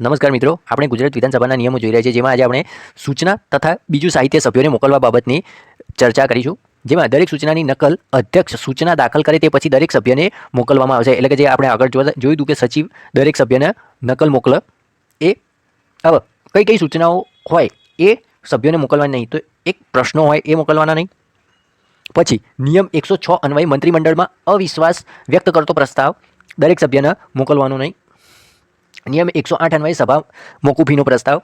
નમસ્કાર મિત્રો, આપણે ગુજરાત વિધાનસભાના નિયમો જોઈ રહ્યા છીએ, જેમાં આજે આપણે સૂચના તથા બીજું સાહિત્ય સભ્યોને મોકલવા બાબતની ચર્ચા કરીશું. જેમાં દરેક સૂચનાની નકલ અધ્યક્ષ સૂચના દાખલ કરે તે પછી દરેક સભ્યને મોકલવામાં આવશે. એટલે કે જે આપણે આગળ જોયું હતું કે સચિવ દરેક સભ્યને નકલ મોકલે. એ હવે, કઈ કઈ સૂચનાઓ હોય એ સભ્યોને મોકલવાની નહીં. તો એક પ્રશ્નો હોય એ મોકલવાના નહીં. પછી, નિયમ એકસો છ અન્વયે મંત્રીમંડળમાં અવિશ્વાસ વ્યક્ત કરતો પ્રસ્તાવ દરેક સભ્યને મોકલવાનો નહીં. નિયમ એકસો આઠ અન્વયે સભા મોકૂફીનો પ્રસ્તાવ.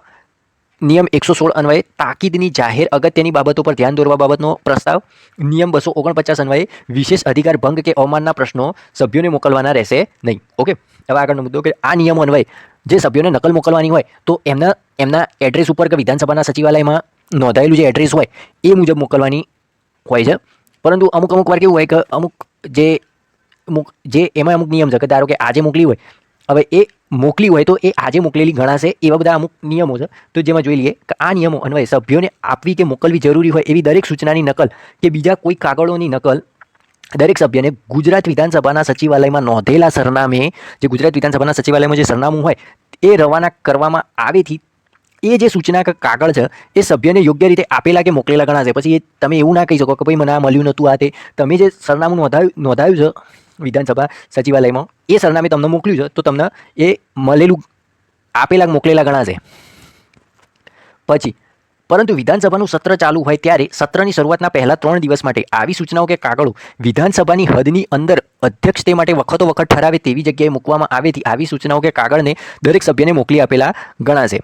નિયમ એકસો સોળ અન્વયે તાકીદની જાહેર અગત્યની બાબતો પર ધ્યાન દોરવા બાબતનો પ્રસ્તાવ. નિયમ બસો ઓગણપચાસ અન્વયે વિશેષ અધિકાર ભંગ કે અવમાનના પ્રશ્નો સભ્યોને મોકલવાના રહેશે નહીં. ઓકે? હવે આગળનો મુદ્દો કે આ નિયમો અન્વયે જે સભ્યોને નકલ મોકલવાની હોય તો એમના એમના એડ્રેસ ઉપર કે વિધાનસભાના સચિવાલયમાં નોંધાયેલું જે એડ્રેસ હોય એ મુજબ મોકલવાની હોય છે. પરંતુ અમુક અમુક વાર કેવું હોય કે અમુક જે અમુક, જે એમાં અમુક નિયમ છે કે ધારો કે આજે મોકલી હોય હવે એ મોકલી હોય તો એ આજે મોકલેલી ગણાશે, એવા બધા અમુક નિયમો છે. તો જેમાં જોઈ લઈએ કે આ નિયમો અન્વયે સભ્યોને આપવી કે મોકલવી જરૂરી હોય એવી દરેક સૂચનાની નકલ કે બીજા કોઈ કાગળોની નકલ દરેક સભ્યને ગુજરાત વિધાનસભાના સચિવાલયમાં નોંધેલા સરનામે, જે ગુજરાત વિધાનસભાના સચિવાલયમાં જે સરનામું હોય, એ રવાના કરવામાં આવેથી એ જે સૂચના કાગળ છે, એ સભ્યને યોગ્ય રીતે આપેલા કે મોકલેલા ગણાશે. પછી એ તમે એવું ના કહી શકો કે ભાઈ મને આ મળ્યું નહોતું આ તે. તમે જે સરનામું નોંધાયું નોંધાયું છે વિધાનસભા સચિવાલયમાં. એ સરનામે તમને મોકલ્યું છે, તો તમને એ મળેલું આપેલા મોકલેલા ગણાશે. પછી, પરંતુ વિધાનસભાનું સત્ર ચાલુ હોય ત્યારે સત્રની શરૂઆતના પહેલા ત્રણ દિવસ માટે આવી સૂચનાઓ કે કાગળો વિધાનસભાની હદની અંદર અધ્યક્ષ તે માટે વખતો વખત ઠરાવે તેવી જગ્યાએ મૂકવામાં આવેથી આવી સૂચનાઓ કે કાગળને દરેક સભ્યને મોકલી આપેલા ગણાશે.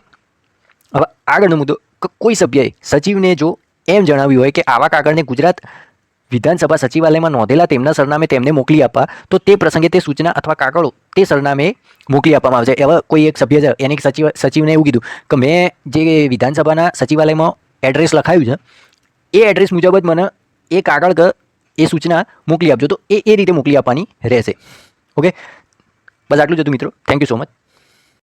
હવે આગળનો મુદ્દો કોઈ સભ્યએ સચિવને જો એમ જણાવ્યું હોય કે આવા કાગળને ગુજરાત વિધાનસભા સચિવાલયમાં નોંધેલા તેમના સરનામે તેમને મોકલી આપવા, તો તે પ્રસંગે તે સૂચના અથવા કાગળો તે સરનામે મોકલી આપવામાં આવશે એવા કોઈ એક સભ્ય છે, એને સચિવ, સચિવને એવું કીધું કે મેં જે વિધાનસભાના સચિવાલયમાં એડ્રેસ લખાયું છે, એ એડ્રેસ મુજબ જ મને એ કાગળ કે એ સૂચના મોકલી આપજો. તો એ એ રીતે મોકલી આપવાની રહેશે. ઓકે? બસ આટલું જ હતું મિત્રો. Thank you so much